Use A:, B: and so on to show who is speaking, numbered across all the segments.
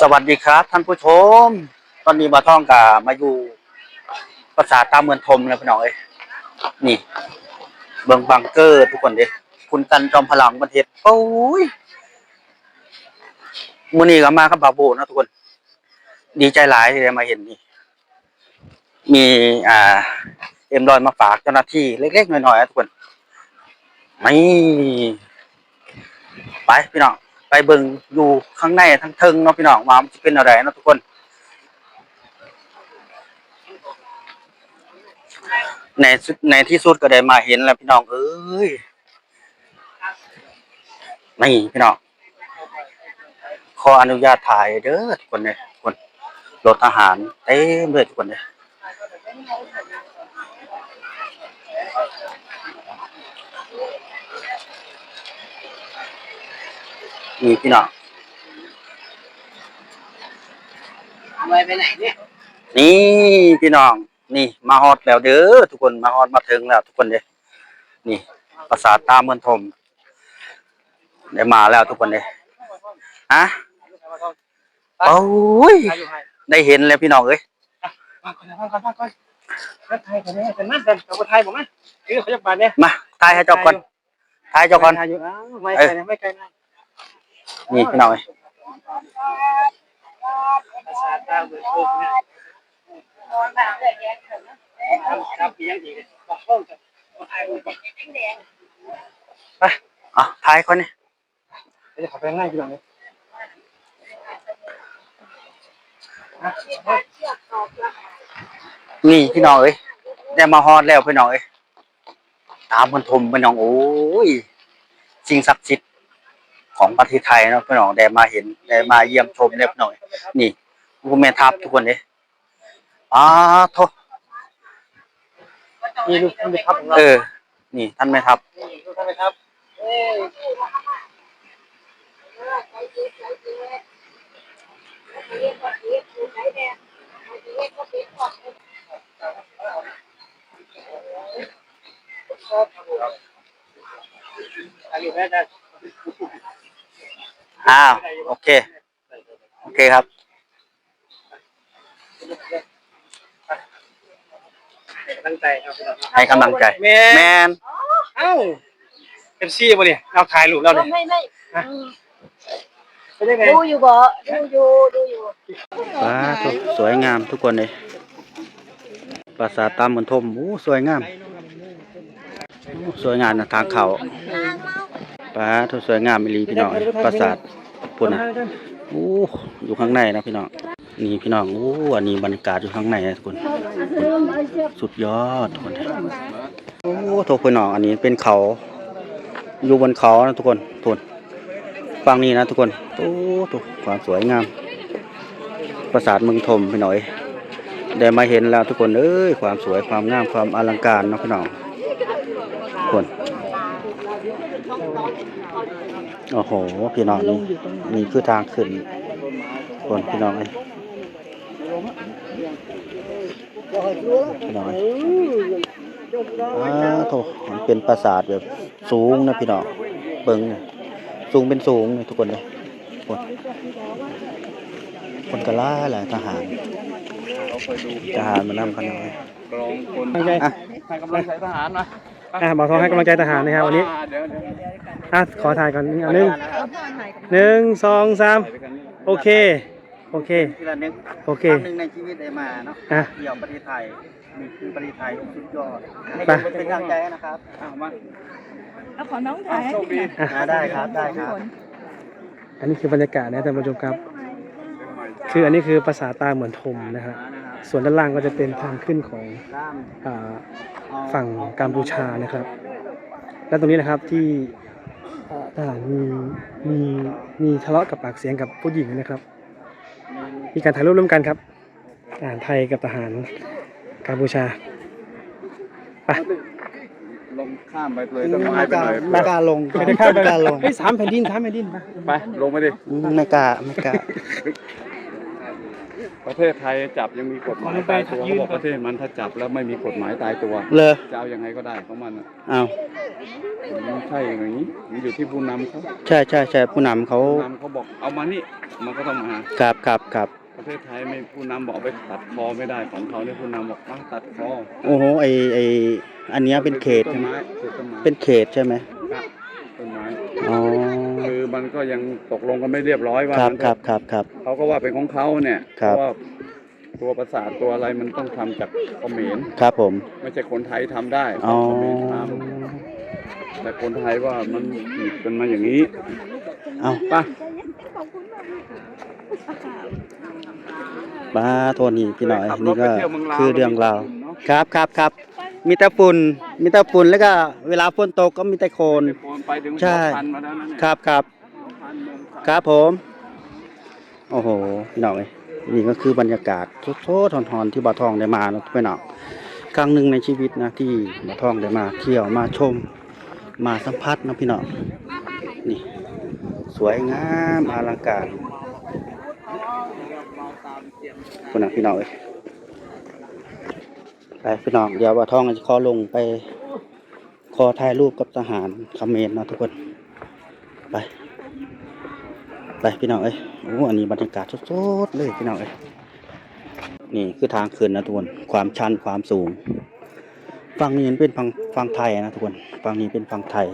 A: สวัสดีครับ ท่านผู้ชม ตอนนี้มาท่องกับมาอยู่ภาษาตามเมืองทมแล้วพี่น้องเอ้ยนี่ เบืองบังเกอร์ทุกคนเด้คุณกันจอมพลังประเทศโอ้ยมื้อนี้ก็มากับบาโบนะทุกคน ดีใจหลายที่ได้มาเห็นนี่มีอ่า เอ็มรอยมาฝากเจ้าหน้าที่เล็กๆหน้อยๆนะทุกคนไม่ไปพี่น้อง ไปเบิ่งอยู่ข้างในทั้งเทิงเนาะพี่น้องว่ามันจะเป็นอะไรเนาะทุกคนในสุดในที่สุดก็ได้มาเห็นแล้วพี่น้องเอ้ยนี่พี่น้องขออนุญาตถ่ายเด้อทุกคนเลยทุกคนรถทหารเต็มเลยทุกคนเลย นี่พี่น้อง
B: ไว้ไปไหนเนี่ย
A: นี่พี่น้อง นี่มาฮอดแล้วเด้อทุกคนมาฮอดมาถึงแล้ว ทุกคนเด้นี่ปราสาทตาเมืองทมได้มาแล้วทุกคนเด้ฮะโอ้ย
B: ใครอยู่ใคร
A: ได้เห็นแล้วพี่น้องเอ้ย
B: มาก่อนมาก่อนมาก่อนนัดไทยกันเนี่ยเป็นนั่นเป็นเอาไทยผมไหมนี่เขาจะบาดเนี่ย
A: มาทายให้เจ้าก่อนทายเจ้าก่อน
B: ไทยอยู่อ้าวไม่ไกลนะไม่ไกลนะ
A: นี่พี่น้องเอ้ย
B: ภาษาตาเบิดโลกเนี่ยครับมีอยไป
A: อะทายคนนี้
B: จะขับไปง่ายกี่หลังเนี่ย
A: นี่พี่น้องเอ้ยได้มาฮอดแล้วพี่น้องเอ้ยตามเมืองทมพี่น้องโอ้ยสิ่งศักดิ์สิทธิ์ ของประเทศไทยเนาะพี่น้องได้มาเห็นได้มาเยี่ยมชมแล้วพี่น้องเอ้ยนี่ผู้แม่ทัพทุกคนเด้อ้าโท
B: นี่ลูกท่านครับของเรา
A: เออ นี่ท่านแม่ทัพ
B: นี่ลูกท่านครับเอ้ยอายุแม่ได้
A: อ้าว โอเค โอเคครับ
B: ตั้งใจครับ
A: ให้กำลังใจ
B: แม่
A: แมน
B: เอ้าเอฟซีป่ะเนี่ยเราถ่ายรูปเราเนี่ย
C: ไม่ไม่
B: ไม่ได้ไง
C: ดูอยู่บ่ดูอยู่ดูอยู่
A: ว้าทุกสวยงามทุกคนเลยปราสาทตามเหมือนทมโอ้สวยงามโอ้สวยงามนะทางเขา ป้าทุสวยงามมิลีพี่น้องเอ้ยปราสาทปุ่นนะโอ้อยู่ข้างในนะพี่น้องนี่พี่น้องโอ้อันนี้บรรยากาศอยู่ข้างในนะทุกคน สุดยอดทุกคนโอ้ทุกพี่น้องอันนี้เป็นเขา อยู่บนเขานะทุกคนทุนฟังนี้นะทุกคนโอ้ทุกความสวยงาม ปราสาทเมืองทมพี่น้อยได้มาเห็นแล้วทุกคนเอ้ยความสวยความงามความอลังการเนาะพี่น้อง คนโอ้โห พี่น้องนี่นี่คือทางขึ้น คนพี่น้องเอ้ยพี่น้องอ้ยอ้าโถมันเป็นปราสาทแบบสูงนะพี่น้องเบิ้งเนี่ยสูงเป็นสูงเนี่ยทุกคนเลยคนคนกะล่าแหละทหาร ทหารมานำกันหน่อย
B: ตั้งใจ
A: อะ
B: ให้กำลังใจทหารนะอะบอกทองให้กำลังใจทหารนะครับวันนี้อะขอถ่ายก่อนหนึ่งอันหนึ่งหนึ่งสองสามโอเค โอเค
A: ทีละนึง
B: โอเค
A: ครั้งหนึ่งในชีวิตได้มาเนาะ
B: อะ
A: เที่ยวประเทศไทยนี่คือประเทศไทยสุดยอดให้
B: ไป
A: ดูเป็นกำลังใจให้นะครับอะมา
C: เอาขอน้องถ่ายให้พี่หน่อย
A: อะได้ครับได้ครับ
B: อันนี้คือบรรยากาศนะท่านผู้ชมครับ คืออันนี้คือภาษาตาเหมือนทมนะครับส่วนด้านล่างก็จะเป็นทางขึ้นของ
A: ด้าน
B: อ่าฝั่งกัมพูชานะครับ และตรงนี้นะครับที่อ่าทหารมีมีมีทะเลาะกับปากเสียงกับผู้หญิงนะครับ มีการถ่ายรูปร่วมกันครับทหารไทยกับทหารกัมพูชาไป
D: ลงข้ามไปเลยต้นไม้ไปเลย
A: ไม่กล้าลง
B: ไม่ได้ข้าม
A: ไม่กล้าลง
B: เฮ้ยสามแผ่นดินสามแผ่นดินไป
D: ไปลงไปดิ
A: ไม่กล้าไม่กล้า
D: ประเทศไทยจับยังมีกฎหมายตายตัวเขาบอกประเทศมันถ้าจับแล้วไม่มีกฎหมายตายตัว
A: เลย
D: จะเอายังไงก็ได้ของมันอะ
A: อ้าว
D: มันใช่อย่างนี้มันอยู่ที่ผู้นำเขา
A: ใช่ใช่ใช่ผู้นำเขา
D: ผู้นำเขาบอกเอามานี่มันก็ต้องมา
A: ครับครับครับ
D: ประเทศไทยไม่ผู้นำบอกไปตัดคอไม่ได้ของเขาเนี่ยผู้นำบอกอะตัดคอ
A: โอ้โหไอไออันเนี้ยเป็นเขต
D: ต้
A: ใช่
D: น
A: ไหม
D: ไม้คือต้นไม้
A: เป็นเขตใช่ไหม
D: ครับต้นไม้
A: อ๋อ
D: คือ มันก็ยังตกลงกันไม่เรียบร้อยว่า
A: ครับ
D: มัน
A: ครับครับครับ
D: เขาก็ว่าเป็นของเขาเนี่ย
A: ครั
D: เพ
A: บ
D: ราะว่าตัวประสาทตัวอะไรมันต้องทำจากเขมร
A: ครับผม
D: ไม่ใช่คนไทยทำได้
A: อ๋อ
D: เขมรทำแต่คนไทยว่ามันผิดกันมาอย่างนี้
A: เอา
D: ไป
A: ป้าโทษนี่พี่หน่อย
D: ขับร
A: นี่
D: ถไป
A: ก็
D: เที่ยวเมืองลาว
A: คือเรื่องราว
D: เนอะ
A: ครับครับครับ มีแต่ฝุ่นมีแต่ฝุ่นแล้วก็เวลาฝนตกก็มีแต่โคลน
D: โอนไปถึง
A: ใช่
D: หัวพันมาแล้วนะเนี่ย
A: ครับครับ ครับผม โอ้โหพี่น้องเอ้ยนี่ก็คือบรรยากาศโซๆทอนๆที่บ่อทองได้มาเนาะพี่น้องครั้งหนึ่งในชีวิตนะที่บ่อทองได้มา เที่ยวมาชมมาสัมผัสนะพี่น้องนี่ สวยงามอลังการคุณนะพี่น้องเอ้ยไปพี่น้องเดี๋ยวบ่อทองจะขอลงไปขอถ่ายรูปกับทหารเขมรนะทุกคน ไป ไปพี่น้องเอ้ยโอ้อันนี้บรรยากาศสดๆเลยพี่น้องเอ้ยนี่คือทางขึ้นนะทุกคนความชันความสูงฝั่งนี้เป็นฝั่งฝั่งไทยนะทุกคนฝั่งนี้เป็นฝั่งไทย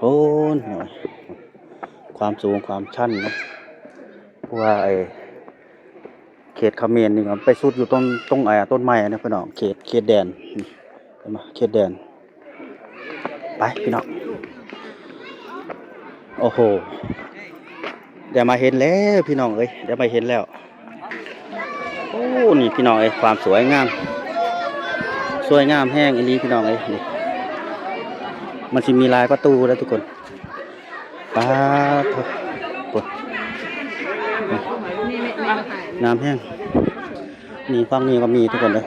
A: โอ้ยหความสูงความชันนะเพราะว่าไอ้เขตเขมรนี่มันไปสุดอยู่ต้นตรงไอ้ต้นไม้นะพี่น้องเขตเขตแดนนี่เห็นไหมเขตแดน ไปพี่น้อง โอ้โหเดี๋ยวมาเห็นแล้วพี่น้องเอ้ยเดี๋ยวมาเห็นแล้วโอ้นี่พี่น้องเอ้ยความสวยงาม สวยงามแห้งอันนี้พี่น้องเอ้ยนี่มันสิมีลายประตูแล้วทุกคนป้าปดน้ำแห้งนี่ฟังนี้ก็มีทุกคนเลย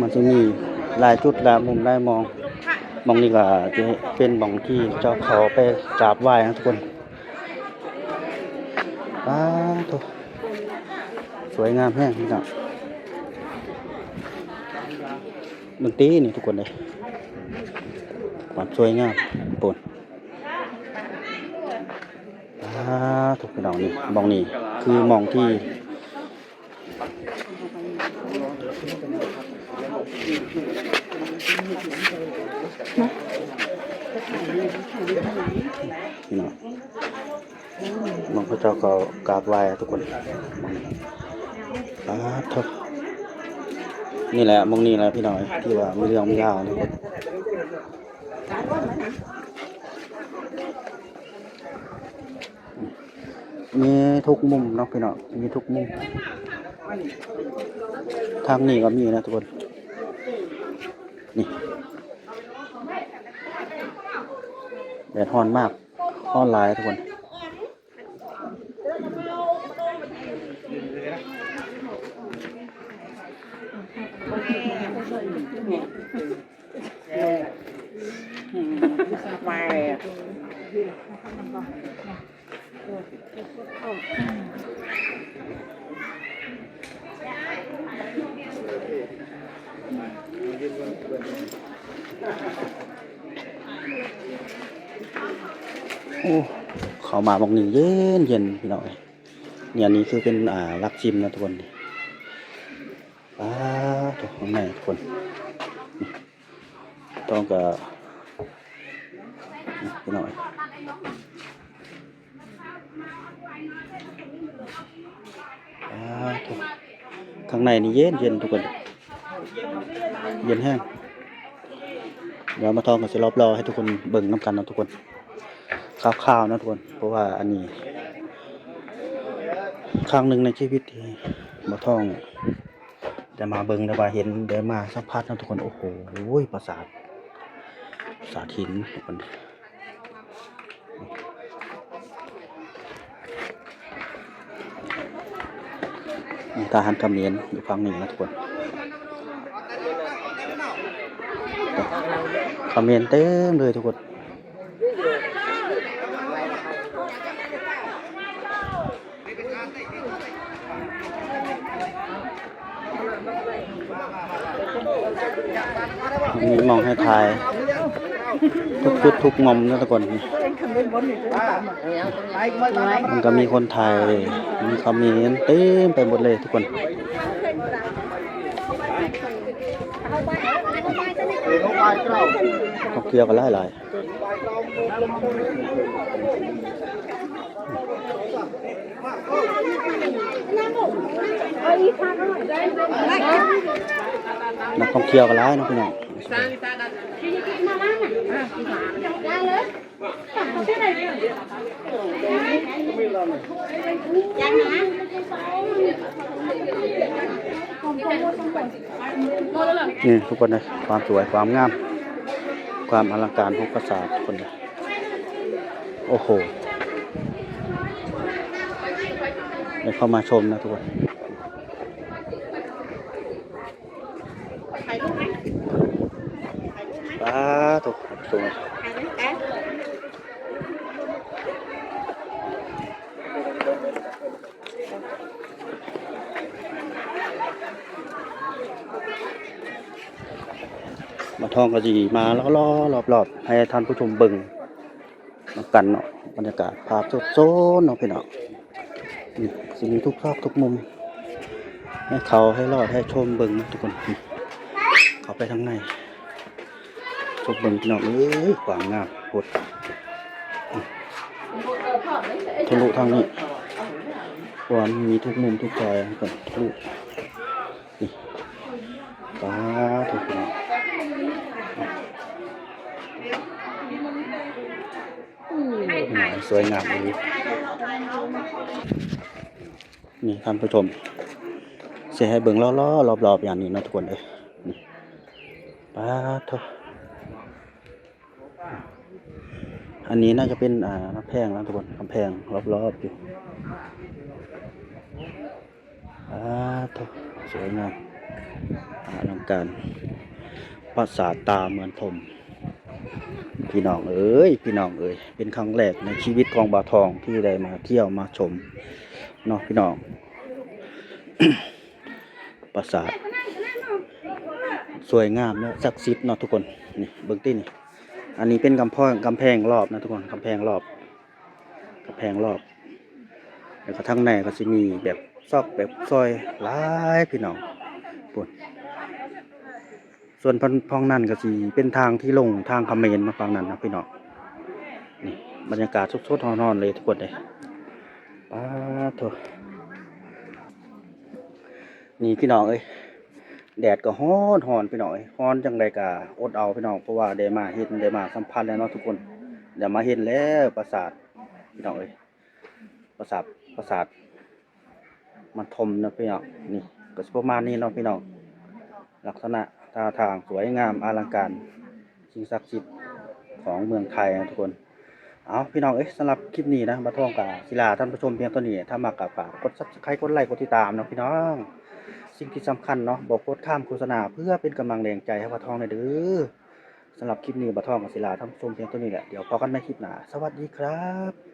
A: มันจะมีลายจุดลายมุมลายมอง มองนี่ก็จะเป็นมองที่เจ้าเขาไปกราบไหว้นะทุกคนป้าโถสวยงามแห้งนี่นะดนตรีนี่ทุกคนเลยความสวยงามปนป้าทุกคนเอานี่มองนี่คือมองที่ พี่น้องมองพระเจ้าก็กราบไหว้ทุกคนสาธุนี่แหละมองนี่แหละพี่น้อยที่ว่ามีเรื่องมียาวทุกคนมีทุกมุมเนาะพี่น้องมีทุกมุม ทางนี้ก็มีนะทุกคน นี่แดดร้อนมากร้อนหลายทุกคน โอ้เขามาบอกหนี่งเย็นเย็นพี่น้อยเนี่ยนี้คือเป็นอ่าลักชิมนะทุกคนป้าตัวข้างในทุกคนต้องกับพี่น้อยป้าตัว ข้างในนี่เย็นเย็นทุกคน เย็นแห้งเดี๋ยวมาทองกับสิรอบรอให้ทุกคนเบิ่งน้ำกันนะทุกคนคราวๆนะทุกคน เพราะว่าอันนี้ครั้งหนึ่งในชีวิตที่บ่ท่องได้มาเบิ่งได้มาเห็นได้มาสัมผัสนะทุกคน โอ้โหปราสาท สาทินทุกคน มีทหารเขมรอยู่ฝั่งนี้นะทุกคนเขมรเต็มเลยทุกคนมีมองให้ทาย ทุกจุดทุกมุมนะทุกคนมันก็มีคนถ่ายมีคอมเมนต์เต็มไปหมดเลยทุกคนเขาเกี่ยวกันหลายหลายนักท่องเที่ยวกันหลายเนาะพี่น้องนี่ทุกคนเลยความสวยความงาม ความอลังการของปราสาททุกคนเลยโอ้โหได้เข้ามาชมนะทุกคนป้าถูก สวมาท่องกะจีมาแล้วล้อรอบๆให้ท่านผู้ชมเบิ่งนำกันเนาะบรรยากาศภาพสดๆเนาะพี่น้องนี่สิมีทุกซอกทุกมุม ให้เขาให้รอดให้ชมเบิ่งนะทุกคน เขาไปทางใน ชมเบิ่งพี่น้องเอ้ยความงามโคตรทะลุทางนี้ความมีทุกมุมทุกซอยก่อนทะลุนี่ตาทุกคนสวยงามเลยนี่ท่านผู้ชมเสียให้เบิ่งล้อๆรอบๆอย่างนี้นะทุกคนเอ้ยนี่ป้าดเถ อันนี้น่าจะเป็นอ่ากำแพงนะทุกคนกำแพงรอบๆอยู่ป้าดเถอะสวยงามอลังการปราสาทตาเหมือนผมพี่น้องเอ้ยพี่น้องเอ้ยเป็นครั้งแรกในชีวิตของบาทองที่ได้มาเที่ยวมาชมเนาะพี่น้องปราสาทสวยงามและศักดิ์สิทธิ์เนาะทุกคนนี่เบื้องต้นนี่ อันนี้เป็นกำแพงกำแพงรอบนะทุกคนกำแพงรอบกำแพงรอบแล้วก็ทั้งในก็จะมีแบบซอกแบบซอยหลายพี่น้องปุ่นส่วนพันพองนั่นก็สิเป็นทางที่ลงทางเขมรมาฝั่งนั้นนะพี่น้องนี่บรรยากาศสดๆนอนๆเลยทุกคนเลยป้าโถนี่พี่น้องเอ้ย แดดก็ฮ้อนฮอนพี่น้องเอ้ยฮ้อนจังไดกะอดเอาพี่น้องเพราะว่าได้มาเห็นได้มาสัมผัสแล้วเนาะทุกคนได้มาเห็นแล้วปราสาทพี่น้องเอ้ยปราสาทปราสาทมันทมนะพี่น้องนี่ก็สิประมาณนี้เนาะพี่น้องลักษณะท่าทางสวยงามอลังการสิ่งศักดิ์สิทธิ์ของเมืองไทยนะทุกคนเอาพี่น้องเอ้ยสำหรับคลิปนี้นะมาท่องกับศิลาท่านผู้ชมเพียงเท่านี้ถ้ามากับฝากกดซับสไครต์กดไลค์กดติดตามนะพี่น้อง สิ่งที่สำคัญเนาะบอกกดข้ามโฆษณาเพื่อเป็นกำลังแรงใจให้ปะทองหน่อยเด้อสำหรับคลิปนี้ปะทองกับศิลาทำชมเพียงตัวนี้แหละ เดี๋ยวพอกันในคลิปหน้า สวัสดีครับ